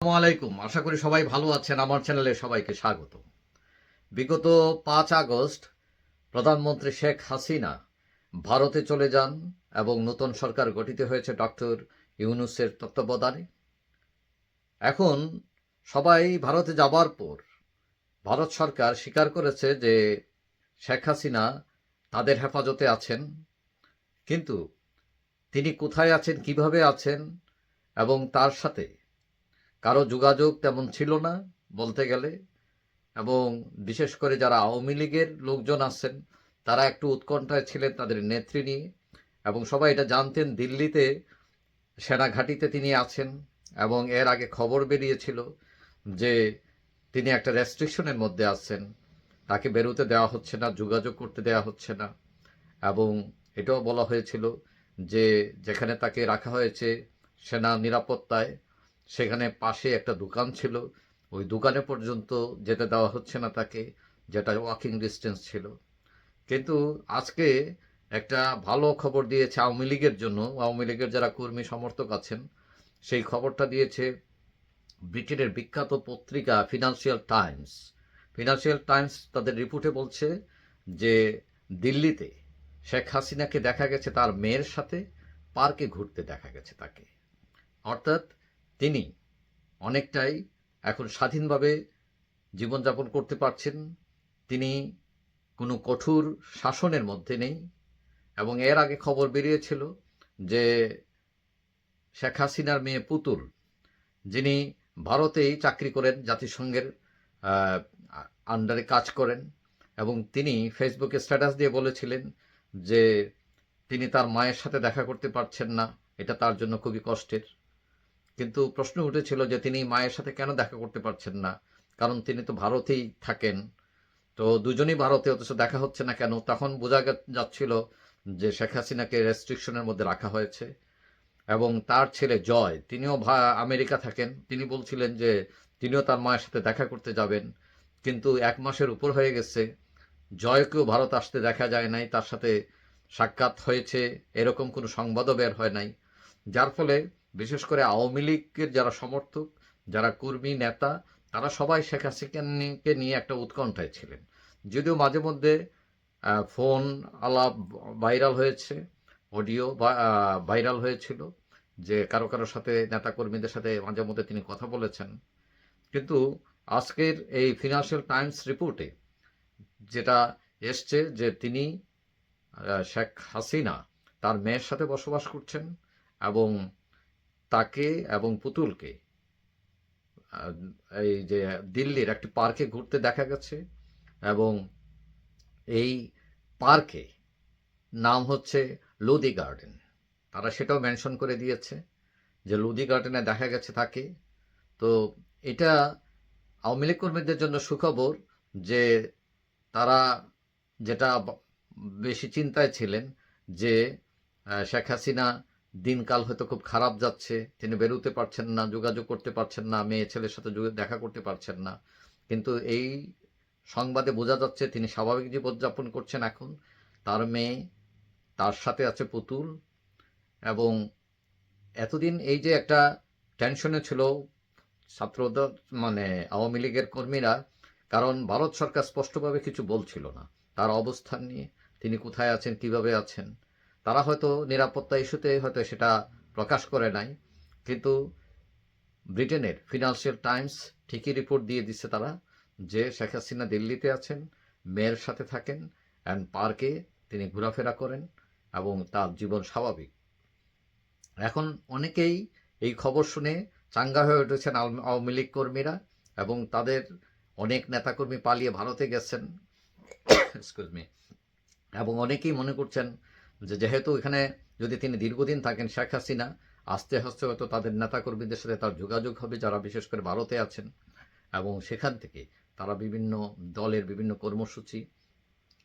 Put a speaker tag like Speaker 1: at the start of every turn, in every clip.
Speaker 1: আলাইকুম আশা করি সবাই ভালো আছেন। আমার চ্যানেলে সবাইকে স্বাগত। বিগত পাঁচ আগস্ট প্রধানমন্ত্রী শেখ হাসিনা ভারতে চলে যান এবং নতুন সরকার গঠিত হয়েছে ডক্টর ইউনুসের তত্ত্বাবধানে। এখন সবাই ভারতে যাবার পর ভারত সরকার স্বীকার করেছে যে শেখ হাসিনা তাদের হেফাজতে আছেন। কিন্তু তিনি কোথায় আছেন, কীভাবে আছেন এবং তার সাথে কারও যোগাযোগ তেমন ছিল না বলতে গেলে। এবং বিশেষ করে যারা আওয়ামী লীগের লোকজন আছেন, তারা একটু উৎকণ্ঠায় ছিলেন তাদের নেত্রী নিয়ে। এবং সবাই এটা জানতেন, দিল্লিতে সেনাঘাঁটিতে তিনি আছেন এবং এর আগে খবর বেরিয়েছিল যে তিনি একটা রেস্ট্রিকশনের মধ্যে আছেন। তাকে বেরোতে দেওয়া হচ্ছে না, যোগাযোগ করতে দেওয়া হচ্ছে না। এবং এটাও বলা হয়েছিল যে যেখানে তাকে রাখা হয়েছে সেনা নিরাপত্তায় সেখানে পাশে একটা দোকান ছিল। ওই দোকানে পর্যন্ত যেতে দেওয়া হচ্ছে না তাকে, যেটা ওয়াকিং ডিস্টেন্স ছিল। কিন্তু আজকে একটা ভালো খবর দিয়েছে আওয়ামী লীগের জন্য। আওয়ামী লীগের যারা কর্মী সমর্থক আছেন, সেই খবরটা দিয়েছে ব্রিটেনের বিখ্যাত পত্রিকা ফিনান্সিয়াল টাইমস ফিনান্সিয়াল টাইমস তাদের রিপোর্টে বলছে যে দিল্লিতে শেখ হাসিনাকে দেখা গেছে তার মেয়ের সাথে, পার্কে ঘুরতে দেখা গেছে তাকে। অর্থাৎ তিনি অনেকটাই এখন স্বাধীনভাবে জীবনযাপন করতে পারছেন। তিনি কোনো কঠোর শাসনের মধ্যে নেই এবং এর আগে খবর বেরিয়েছিল যে শেখ হাসিনার মেয়ে পুতুল, যিনি ভারতেই চাকরি করেন, জাতিসংঘের আন্ডারে কাজ করেন এবং তিনি ফেসবুকে স্ট্যাটাস দিয়ে বলেছিলেন যে তিনি তার মায়ের সাথে দেখা করতে পারছেন না, এটা তার জন্য খুবই কষ্টের। কিন্তু প্রশ্ন উঠেছিল যে তিনি মায়ের সাথে কেন দেখা করতে পারছেন না? কারণ তিনি তো ভারতেই থাকেন। তো দুজনেই ভারতে, অথচ দেখা হচ্ছে না কেন? তখন বোঝা যাচ্ছিল যে শেখ হাসিনাকে রেস্ট্রিকশনের মধ্যে রাখা হয়েছে এবং তার ছেলে জয়, তিনিও আমেরিকা থাকেন। তিনি বলছিলেন যে তিনিও তার মায়ের সাথে দেখা করতে যাবেন। কিন্তু এক মাসের উপর হয়ে গেছে। জয়কেও ভারত আসতে দেখা যায় নাই। তার সাথে সাক্ষাৎ হয়েছে। এরকম কোনো সংবাদও বের হয় নাই। যার ফলে বিশেষ করে আওয়ামী লীগের যারা সমর্থক, যারা কর্মী, নেতা, তারা সবাই শেখ হাসিনাকে নিয়ে একটা উৎকণ্ঠায় ছিলেন। যদিও মাঝে মধ্যে ফোন আলাপ ভাইরাল হয়েছে, অডিও ভাইরাল হয়েছিল যে কারও কারোর সাথে নেতা কর্মীদের সাথে মাঝে মধ্যে তিনি কথা বলেছেন। কিন্তু আজকের এই ফিনান্সিয়াল টাইমস রিপোর্টে যেটা এসছে যে তিনি শেখ হাসিনা তার মেয়ের সাথে বসবাস করছেন এবং তাকে এবং পুতুলকে। এই যে দিল্লির একটি পার্কে ঘুরতে দেখা গেছে এবং এই পার্কে নাম হচ্ছে লোদি গার্ডেন। তারা সেটাও মেনশন করে দিয়েছে যে লোদি গার্ডেনে দেখা গেছে তাকে। তো এটা আওয়ামী লীগ কর্মীদের জন্য সুখবর যে তারা যেটা বেশি চিন্তায় ছিলেন যে শেখ হাসিনা দিনকাল হয়তো খুব খারাপ যাচ্ছে, তিনি বেরোতে পারছেন না, যোগাযোগ করতে পারছেন না, মেয়ে ছেলের সাথে দেখা করতে পারছেন না। কিন্তু এই সংবাদে বোঝা যাচ্ছে তিনি স্বাভাবিক জীবনযাপন করছেন এখন। তার মেয়ে, তার সাথে আছে পুতুল এবং এতদিন এই যে একটা টেনশনে ছিল ছাত্রদের মানে আওয়ামী লীগের কর্মীরা, কারণ ভারত সরকার স্পষ্টভাবে কিছু বলছিল না। তার অবস্থান নিয়ে তিনি কোথায় আছেন, কীভাবে আছেন? তারা হয়তো নিরাপত্তা ইস্যুতে হয়তো সেটা প্রকাশ করে নাই, কিন্তু ব্রিটেনের ফিনান্সিয়াল টাইমস ঠিকই রিপোর্ট দিয়ে দিচ্ছে তারা যে শেখ হাসিনা দিল্লিতে আছেন, মেয়ের সাথে থাকেন অ্যান্ড পার্কে তিনি ঘোরাফেরা করেন এবং তার জীবন স্বাভাবিক। এখন অনেকেই এই খবর শুনে চাঙ্গা হয়ে উঠেছেন আওয়ামী- লীগ কর্মীরা এবং তাদের অনেক নেতাকর্মী পালিয়ে ভারতে গেছেন এবং অনেকেই মনে করছেন যে যেহেতু এখানে যদি তিনি দীর্ঘদিন থাকেন শেখ হাসিনা, আস্তে আস্তে হয়তো তাদের নেতাকর্মীদের সাথে তার যোগাযোগ হবে, যারা বিশেষ করে ভারতে আছেন এবং সেখান থেকে তারা বিভিন্ন দলের বিভিন্ন কর্মসূচি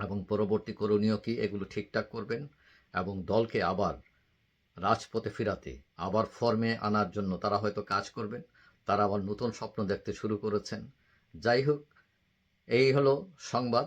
Speaker 1: এবং পরবর্তী করণীয় কি এগুলো ঠিকঠাক করবেন এবং দলকে আবার রাজপথে ফিরাতে, আবার ফর্মে আনার জন্য তারা হয়তো কাজ করবেন, তারা আবার নতুন স্বপ্ন দেখতে শুরু করেছেন। যাই হোক, এই হলো সংবাদ।